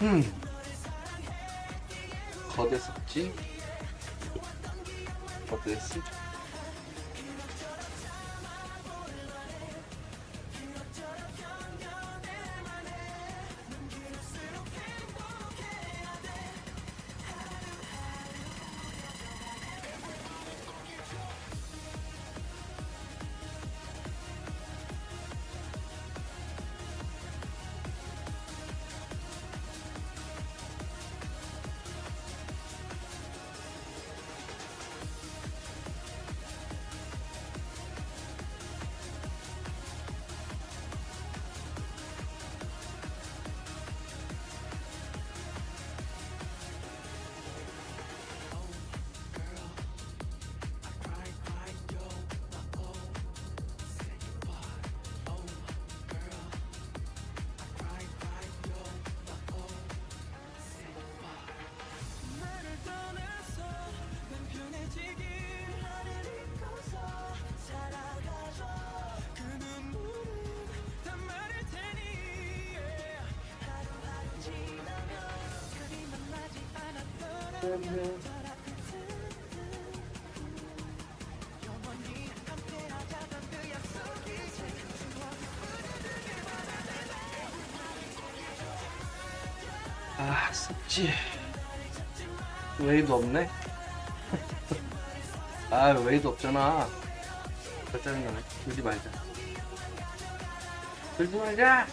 음. 거대 습지. 거대 습지. 아, 습지. 웨이도 없네? 아, 웨이도 없잖아. 그 짜증나네. 들지 말자. 들지 말자!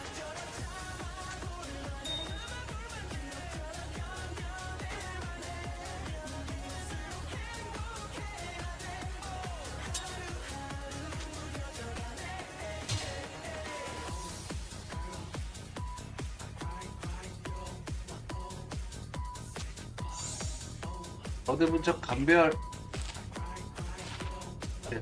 분척 감별. 네.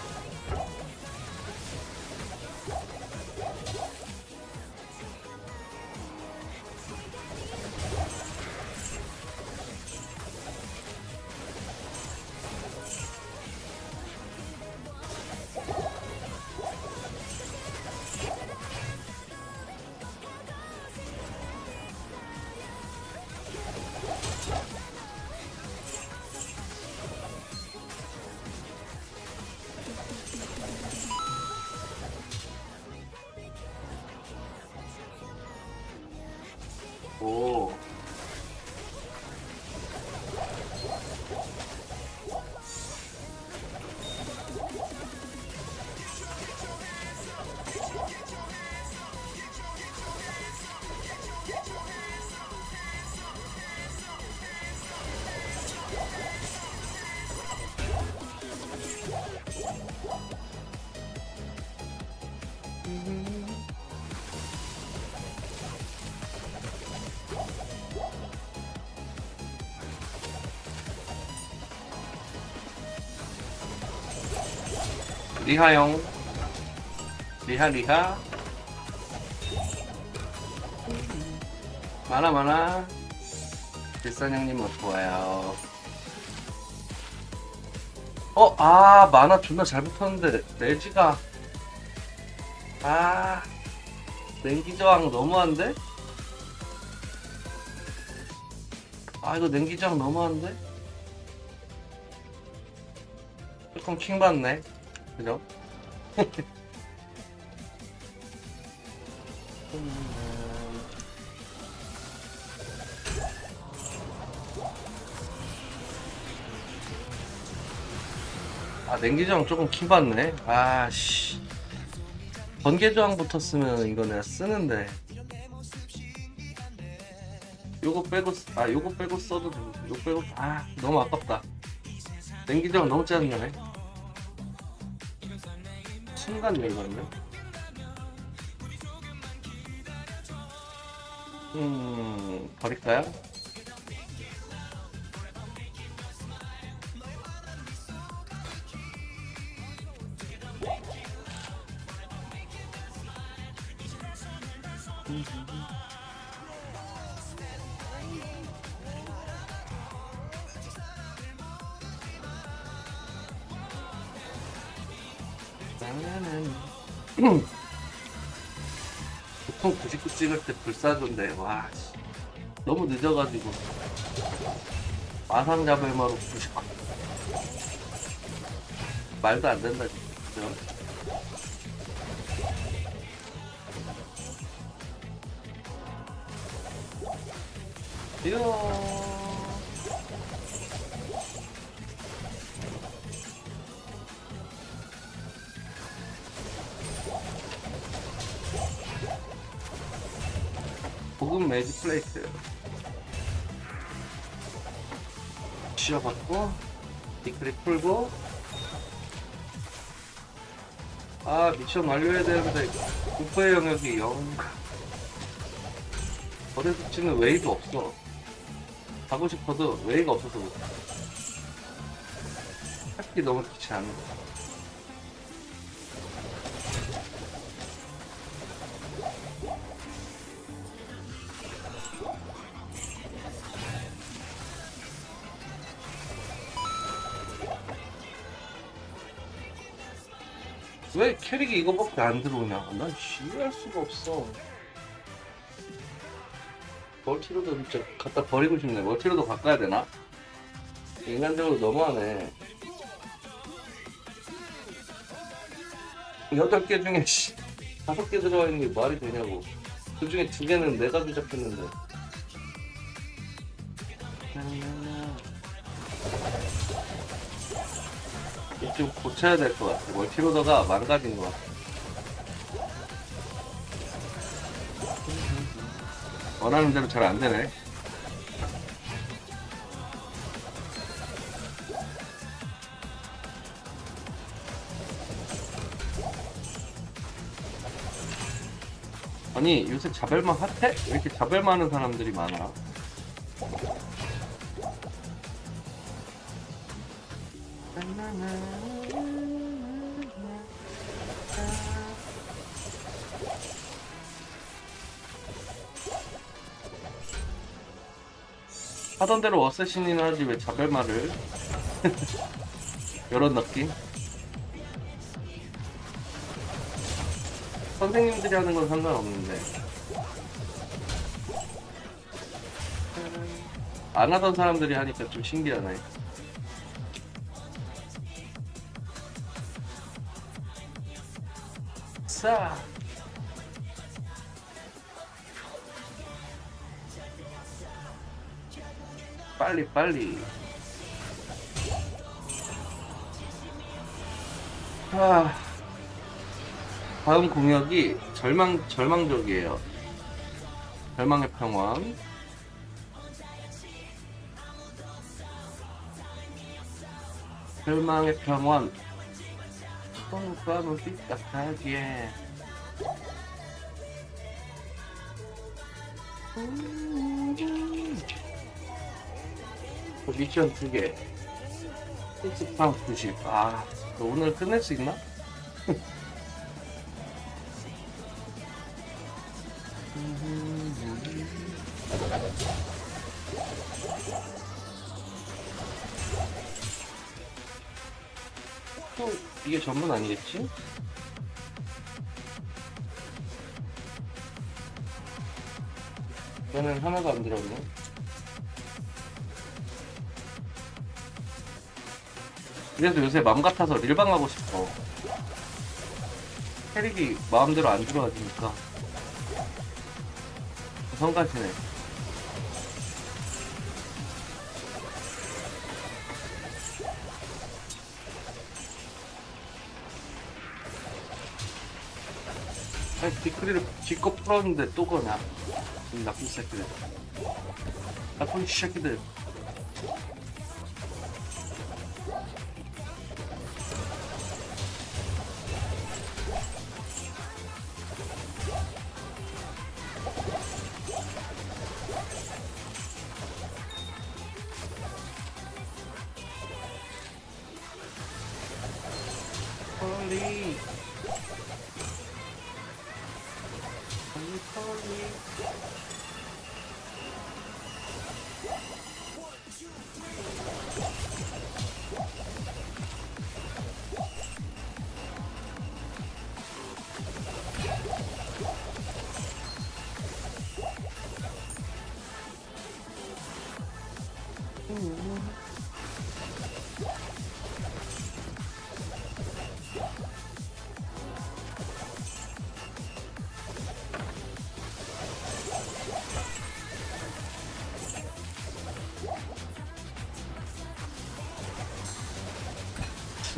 리하용. 리하 리하. 많아 많아. 일산 형님 어서 와요. 어, 아, 만화 존나 잘 붙었는데, 레지가. 아, 냉기 저항 너무한데? 아, 이거 냉기 저항 너무한데? 조금 킹받네. 그죠? 아 냉기저항 조금 킹받네. 아씨. 번개저항 붙었으면 이거 내가 쓰는데. 요거 빼고 쓰- 아 요거 빼고 써도 되고 요거 빼고 아 너무 아깝다. 냉기저항 너무 짜증나네 순간 열받네 음 버릴까요? 보통 99 찍을 때 불사조인데 와 씨. 너무 늦어가지고. 마상자벨마로 99 말도 안 된다 진짜. 이야 풀고. 아 미션 완료해야 되는데 부패 영역이 영. 거대 수치는 웨이도 없어. 가고 싶어도 웨이가 없어서 못해 찾기 너무 귀찮아 왜 캐릭이 이거밖에 안 들어오냐? 난 이해할 수가 없어. 멀티로도 진짜 갖다 버리고 싶네. 멀티로도 바꿔야 되나? 인간적으로 너무하네. 여덟 개 중에 씨, 다섯 개 들어가 있는 게 말이 되냐고. 그 중에 두 개는 내가 조작했는데. 좀 고쳐야 될 것 같아. 멀티로더가 망가진 것 같아. 원하는 대로 잘 안 되네. 아니 요새 자벨만 핫해? 왜 이렇게 자벨만 하는 사람들이 많아? 하던 대로 어쌔신이나 하지 왜 자벨말을 이런 느낌? 선생님들이 하는 건 상관없는데. 안 하던 사람들이 하니까 좀 신기하네. 싸 빨리 빨리. 아. 다음 공약이 절망 절망적이에요. 절망의 평원 절망의 평원 똥과는 삐딱하게. 그 미션 두개 1방 90. 아, 너 오늘 끝낼 수 있나? 또 이게 전부는 아니겠지? 얘는 하나도 안 들었네. 그래서 요새 맘 같아서 릴방 하고 싶어. 캐릭이 마음대로 안 들어가지니까. 성가시네. 아니, 디크리를 기껏 풀었는데 또 거냐. 이 나쁜 새끼들. 나쁜 새끼들.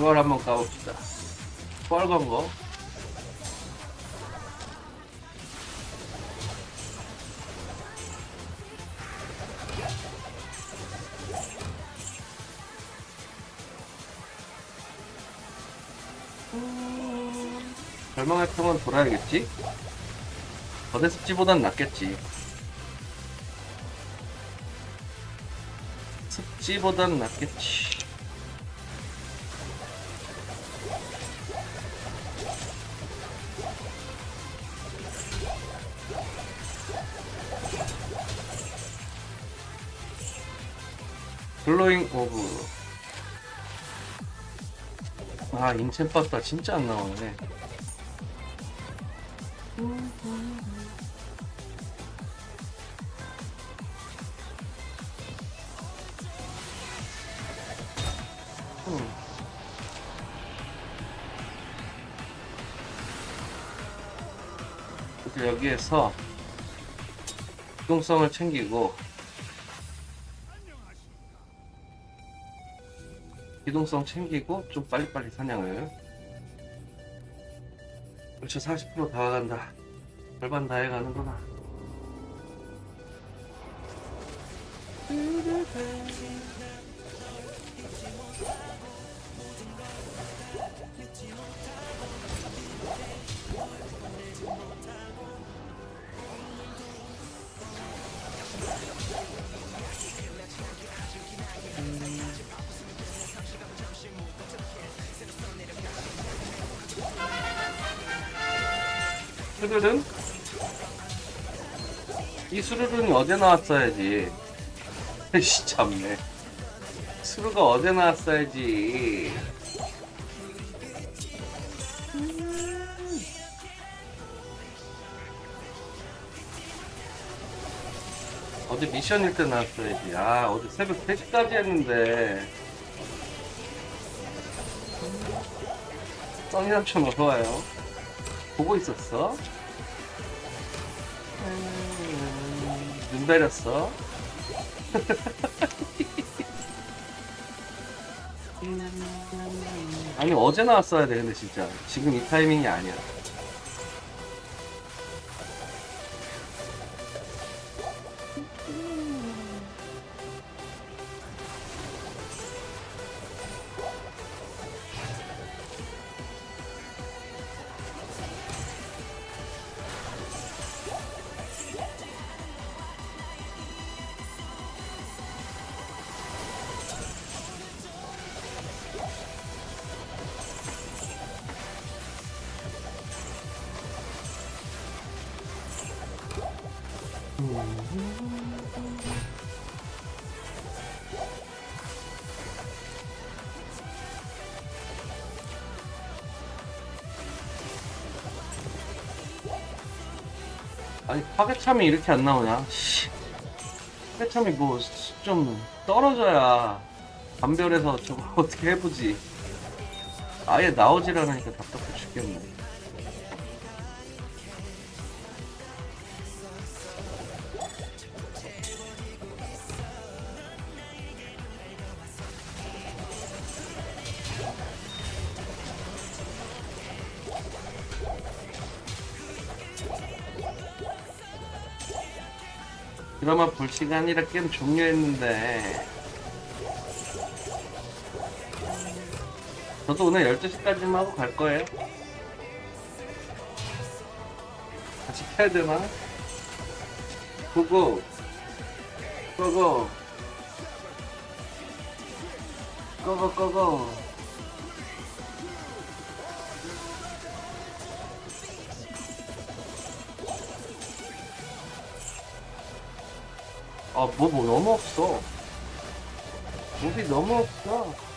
주얼 한번 까봅시다. 빨간 거. 음, 절망의 평은 돌아야겠지? 거대 습지보단 낫겠지. 습지보단 낫겠지. 블로잉 오브 아 인챈 빠따 진짜 안 나오네 음. 여기에서 유동성을 챙기고 기동성 챙기고 좀 빨리빨리 사냥을. 그렇죠. 40% 다가간다. 절반 다 해가는구나 수르른? 이 수르른이 어제 나왔어야지. 씨 참네. 수르가 어제 나왔어야지. 어제 미션일 때 나왔어야지. 아, 어제 새벽 3시까지 했는데. 써니 삼촌 어서와요. 보고 있었어? 음, 눈 가렸어? 아니 어제 나왔어야 돼 근데 진짜 지금 이 타이밍이 아니야 아니 파괴참이 이렇게 안 나오냐 씨. 파괴참이 뭐 좀 떨어져야 감별해서 저거 어떻게 해보지 아예 나오질 않으니까 답답해 죽겠네 드라마 볼 시간이라 게임 종료했는데. 저도 오늘 12시까지만 하고 갈 거예요. 같이 해야 되나? 고고 고고. 고고 고고 아, 뭐, 뭐, 너무 없어. 몹이 너무 없어.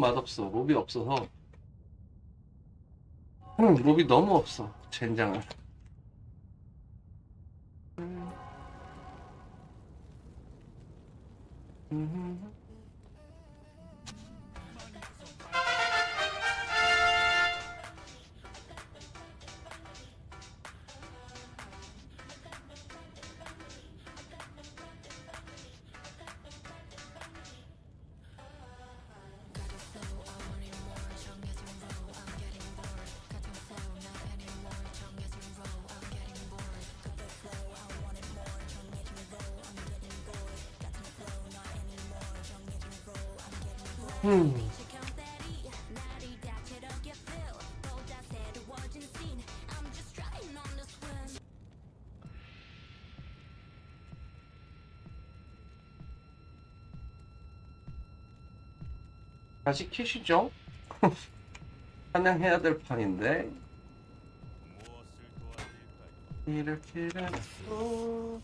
맛없어. 몹이 없어서. 응, 몹이 너무 없어. 젠장을. 음. 다시 키시죠? 사냥해야 될 판인데 이렇게 됐어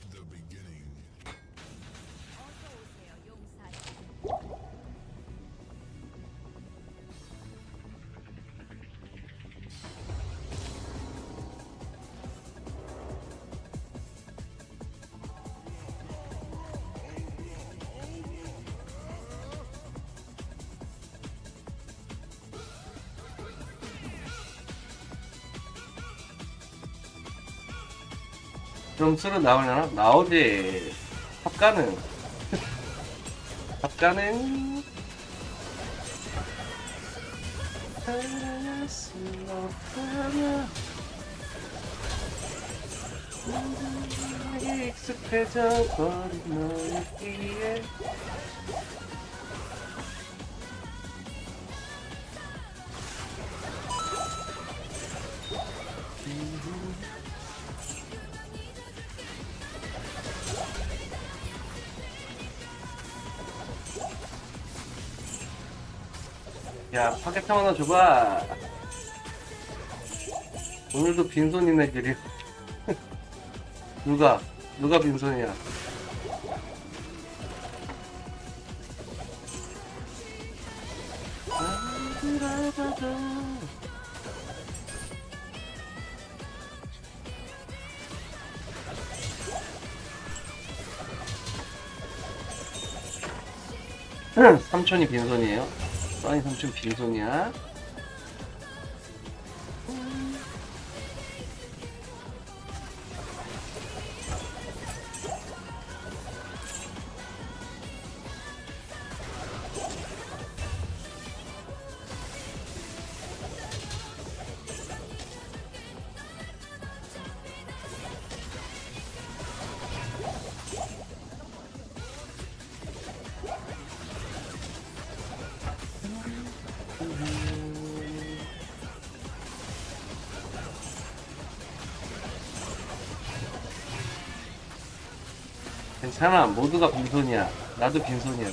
점수로 나오려나? 나오지. 합가는 합가는 익숙해져 버린 너였기에 파게탕 하나 줘봐. 오늘도 빈손이네 길이. 누가? 누가 빈손이야? 삼촌이 빈손이에요 써니 삼촌 빈손이야 괜찮아. 모두가 빈손이야. 나도 빈손이야.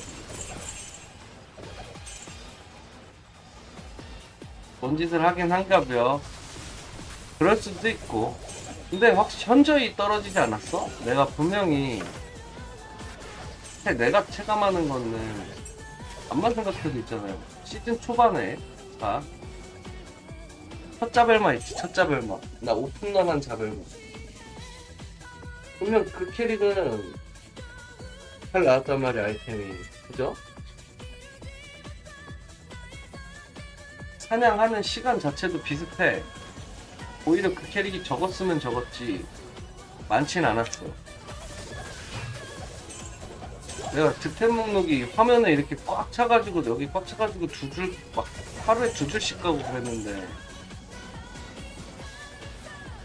뭔 짓을 하긴 한가벼. 그럴 수도 있고. 근데 확실히 현저히 떨어지지 않았어? 내가 분명히 체- 내가 체감하는 거는 암만 생각해도 있잖아요. 시즌 초반에. 자, 첫 자벨마 있지 첫 자벨마. 나 오픈런한 자벨마. 분명 그 캐릭은 잘 나왔단 말이야 아이템이. 그죠? 사냥하는 시간 자체도 비슷해. 오히려 그 캐릭이 적었으면 적었지. 많진 않았어. 내가 득템 목록이 화면에 이렇게 꽉 차가지고 여기 꽉 차가지고 두 줄 막 하루에 두 줄씩 가고 그랬는데.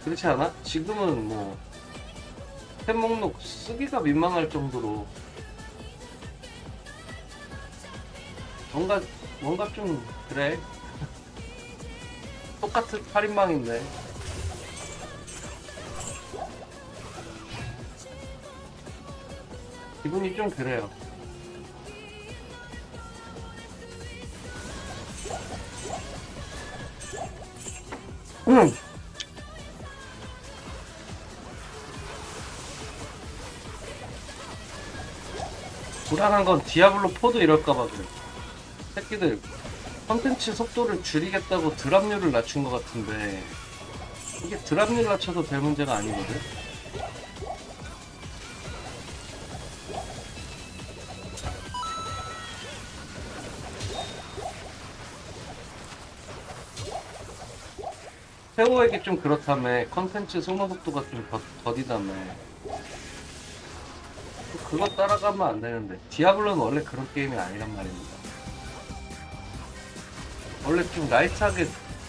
그렇지 않아? 지금은 뭐 템 목록 쓰기가 민망할 정도로 뭔가 뭔가 좀 그래 똑같은 8인방인데 기분이 좀 그래요 음. 불안한 건 디아블로 4도 이럴까봐 그래. 새끼들 컨텐츠 속도를 줄이겠다고 드랍률을 낮춘 것 같은데 이게 드랍률 낮춰도 될 문제가 아니거든. 세호에게 좀 그렇다며 컨텐츠 소모 속도가 좀 더, 더디다며. 또 그거 따라가면 안 되는데. 디아블로는 원래 그런 게임이 아니란 말입니다 원래 좀 라이트하게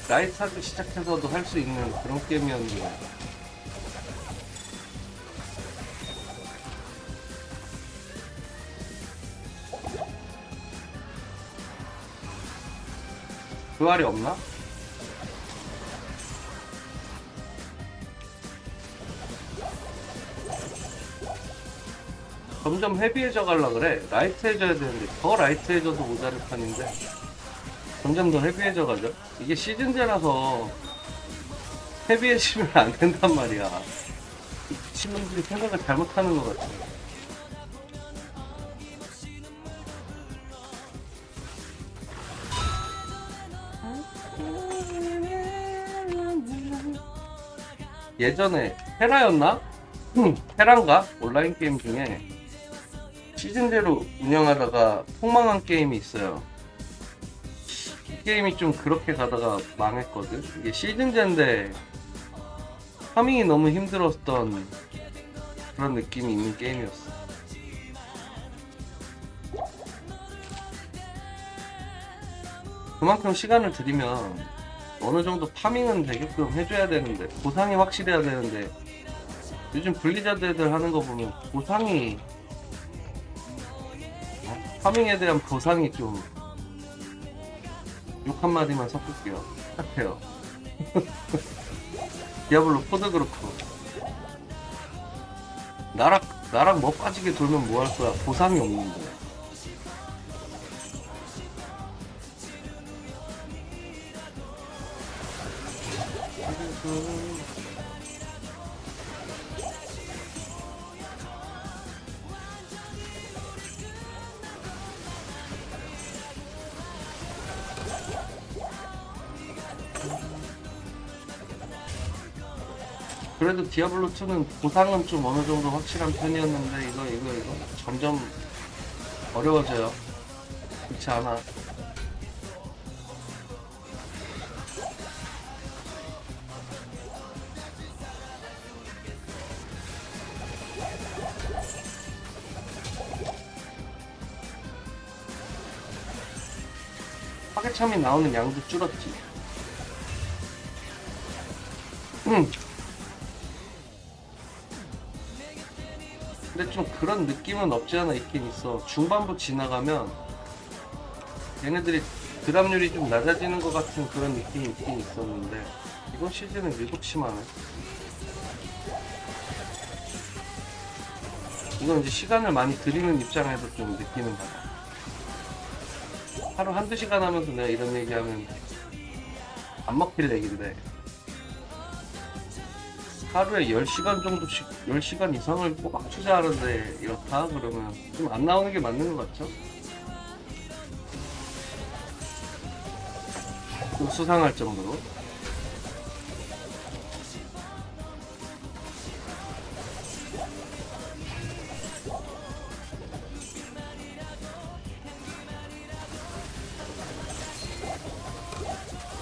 라이트하게 시작해서도 할 수 있는 그런 게임이었는데 그 말이 없나? 점점 헤비해져 갈라 그래. 라이트해져야 되는데 더 라이트해져도 모자랄 판인데 점점 더 헤비해져 가죠. 이게 시즌제라서 헤비해지면 안 된단 말이야. 신놈들이 생각을 잘못하는 것 같아. 예전에 테라였나? 음, 테란가? 온라인 게임 중에 시즌제로 운영하다가 폭망한 게임이 있어요. 이 게임이 좀 그렇게 가다가 망했거든. 이게 시즌제인데 파밍이 너무 힘들었던 그런 느낌이 있는 게임이었어. 그만큼 시간을 들이면 어느 정도 파밍은 되게끔 해줘야 되는데 보상이 확실해야 되는데 요즘 블리자드 애들 하는 거 보면 보상이 어? 파밍에 대한 보상이 좀 욕 한마디만 섞을게요. 착해요. 디아블로 포드 그렇고. 나랑 나랑 뭐 빠지게 돌면 뭐 할 거야? 보상이 없는데 디아블로 2는 보상은 좀 어느 정도 확실한 편이었는데 이거 이거 이거 점점 어려워져요. 그렇지 않아. 파괴참이 나오는 양도 줄었지. 음. 근데 좀 그런 느낌은 없지 않아 있긴 있어. 중반부 지나가면 얘네들이 드랍률이 좀 낮아지는 것 같은 그런 느낌이 있긴 있었는데 이번 시즌은 7시만 해. 이건 이제 시간을 많이 들이는 입장에서 좀 느끼는 바다. 하루 한두 시간 하면서 내가 이런 얘기하면 안 먹힐 얘기인데 하루에 10시간 정도씩 10시간 이상을 꼭 맞추자 하는데 이렇다 그러면 좀 안 나오는 게 맞는 것 같죠? 좀 수상할 정도로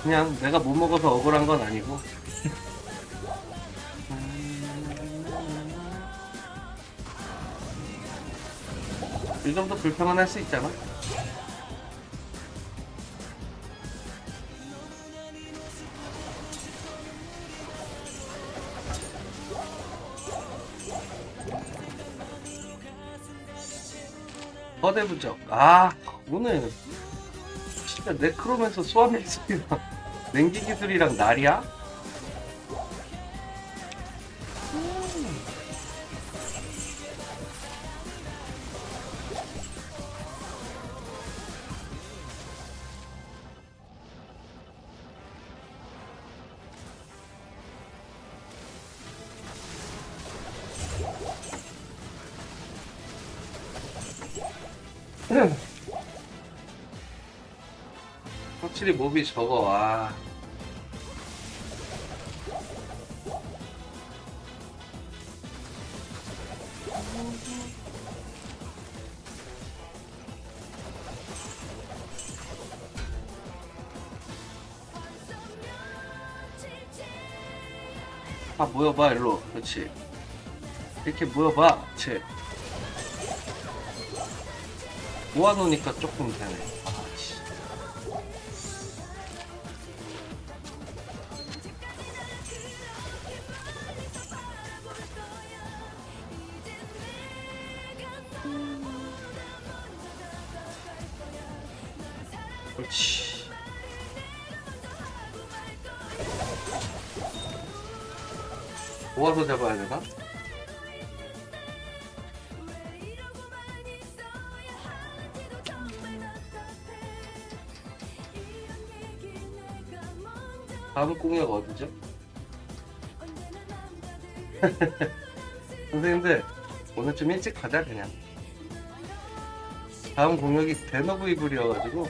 그냥 내가 못 먹어서 억울한 건 아니고 정도 불평은 할 수 있잖아. 거대 부적. 아, 오늘 진짜 네크로맨서 소환했습니다. 냉기 기술이랑 날이야? 확실히 몹이 적어, 와. 아, 모여봐, 일로. 그렇지. 이렇게 모여봐. 그렇지. 모아놓으니까 조금 되네. 그렇지. 모아서 잡아야 되나? 다음 공약 어디죠? 선생님들 오늘 좀 일찍 가자 그냥. 다음 공약이 대너브 이블이어가지고.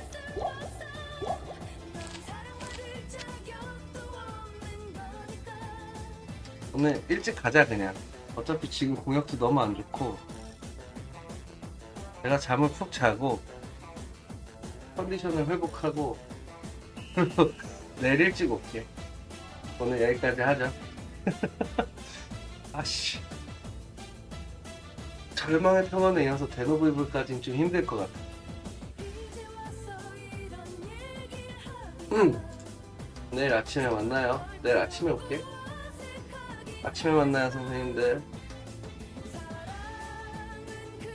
오늘 일찍 가자 그냥. 어차피 지금 공약도 너무 안 좋고. 내가 잠을 푹 자고 컨디션을 회복하고 내일 일찍 올게. 오늘 여기까지 하자. 아씨. 절망의 평원에 이어서 대노브 이블까지는 좀 힘들 것 같아. 음. 내일 아침에 만나요. 내일 아침에 올게. 아침에 만나요 선생님들.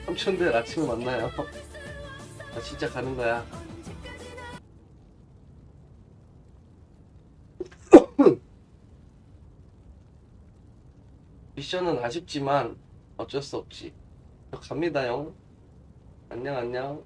삼촌들 아침에 만나요. 나 진짜 가는 거야 미션은 아쉽지만 어쩔 수 없지. 갑니다요 안녕 안녕